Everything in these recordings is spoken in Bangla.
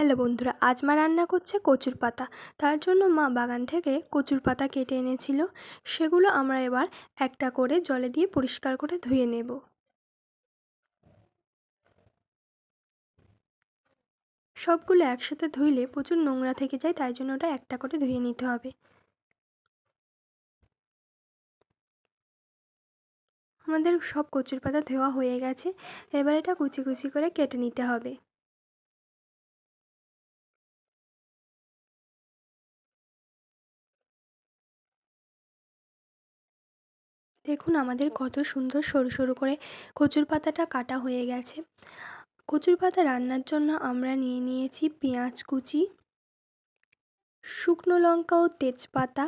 হ্যালো বন্ধুরা, আজ মা রান্না করছে কচুর পাতা। তার জন্য মা বাগান থেকে কচুর পাতা কেটে এনেছিল। সেগুলো আমরা এবার একটা করে জলে দিয়ে পরিষ্কার করে ধুয়ে নেব। সবগুলো একসাথে ধুইলে প্রচুর নোংরা থেকে যায়, তাই জন্য ওটা একটা করে ধুয়ে নিতে হবে। আমাদের সব কচুর পাতা ধোয়া হয়ে গেছে। এবার এটা কুচি কুচি করে কেটে নিতে হবে। দেখুন, আমাদের কত সুন্দর সরু সরু করে কচুর পাতাটা কাটা হয়ে গেছে। কচুর পাতা রান্নার জন্য আমরা নিয়ে নিয়েছি পেঁয়াজ কুচি, শুকনো লঙ্কা ও তেজপাতা,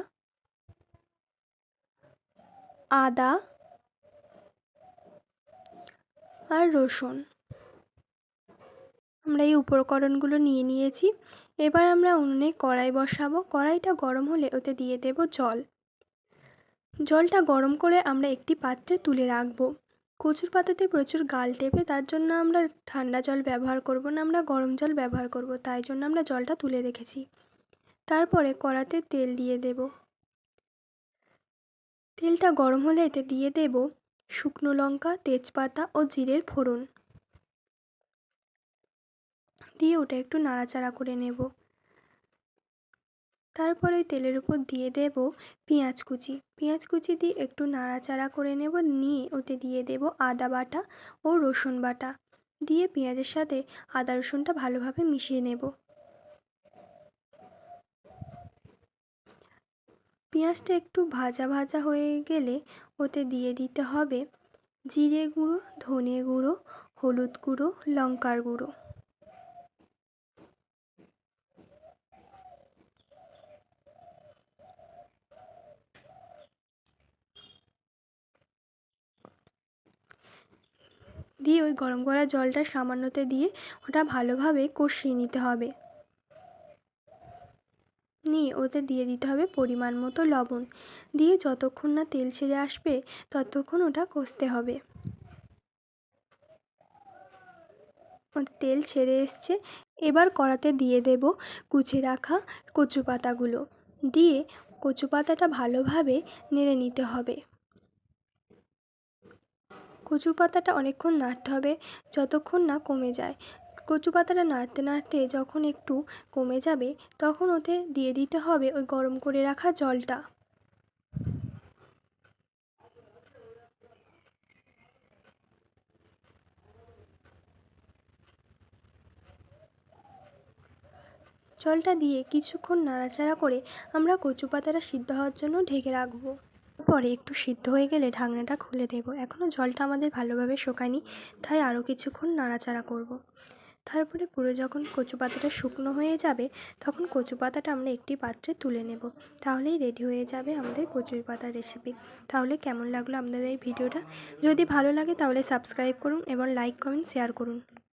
আদা আর রসুন। আমরা এই উপকরণগুলো নিয়ে নিয়েছি। এবার আমরা উনুনে কড়াই বসাবো। কড়াইটা গরম হলে ওতে দিয়ে দেব জল। জলটা গরম করে আমরা একটি পাত্রে তুলে রাখব। কচুর পাতাতে প্রচুর গাল টেপে তার জন্য আমরা ঠান্ডা জল ব্যবহার করব না, আমরা গরম জল ব্যবহার করব, তাই জন্য আমরা জলটা তুলে রেখেছি। তারপরে কড়াতে তেল দিয়ে দেব। তেলটা গরম হলে এতে দিয়ে দেব শুকনো লঙ্কা, তেজপাতা ও জিরের ফোড়ন। দিয়ে ওটা একটু নাড়াচাড়া করে নেব। তারপর তেলের উপর দিয়ে দেব পেঁয়াজ কুচি। পেঁয়াজ কুচি দিয়ে একটু নাড়াচাড়া করে নেব, নিয়ে ওতে দিয়ে দেব আদা বাটা ও রসুন বাটা। দিয়ে পেঁয়াজের সাথে আদা রসুনটা ভালোভাবে মিশিয়ে নেব। পেঁয়াজটা একটু ভাজা ভাজা হয়ে গেলে ওতে দিয়ে দিতে হবে জিরে গুঁড়ো, ধনে গুঁড়ো, হলুদ গুঁড়ো, লঙ্কার গুঁড়ো। দিয়ে ওই গরম করা জলটা সামান্যতে দিয়ে ওটা ভালোভাবে কষিয়ে নিতে হবে। নিয়ে ওতে দিয়ে দিতে হবে পরিমাণ মতো লবণ। দিয়ে যতক্ষণ না তেল ছেড়ে আসবে, ততক্ষণ ওটা কষতে হবে। তেল ছেড়ে এসছে, এবার কড়াতে দিয়ে দেব কুচে রাখা কচু পাতাগুলো দিয়ে কচু পাতাটা ভালোভাবে নেড়ে নিতে হবে। কচু পাতাটা অনেকক্ষণ নাড়তে হবে, যতক্ষণ না কমে যায়। কচু পাতাটা নাড়তে নাড়তে যখন একটু কমে যাবে, তখন ওতে দিয়ে দিতে হবে ওই গরম করে রাখা জলটা। জলটা দিয়ে কিছুক্ষণ নাড়াচাড়া করে আমরা কচু পাতাটা সিদ্ধ হওয়ার জন্য ঢেকে রাখব। পরে একটু সিদ্ধ হয়ে গেলে ঢাকনাটা খুলে দেবো। এখনও জলটা আমাদের ভালোভাবে শোকায়নি, তাই আরও কিছুক্ষণ নাড়াচাড়া করব। তারপরে পুরো যখন কচু পাতাটা শুকনো হয়ে যাবে, তখন কচু পাতাটা আমরা একটি পাত্রে তুলে নেব। তাহলেই রেডি হয়ে যাবে আমাদের কচুর পাতার রেসিপি তাহলে কেমন লাগল আপনাদের এই ভিডিওটা? যদি ভালো লাগে তাহলে সাবস্ক্রাইব করুন এবং লাইক কমেন্ট শেয়ার করুন।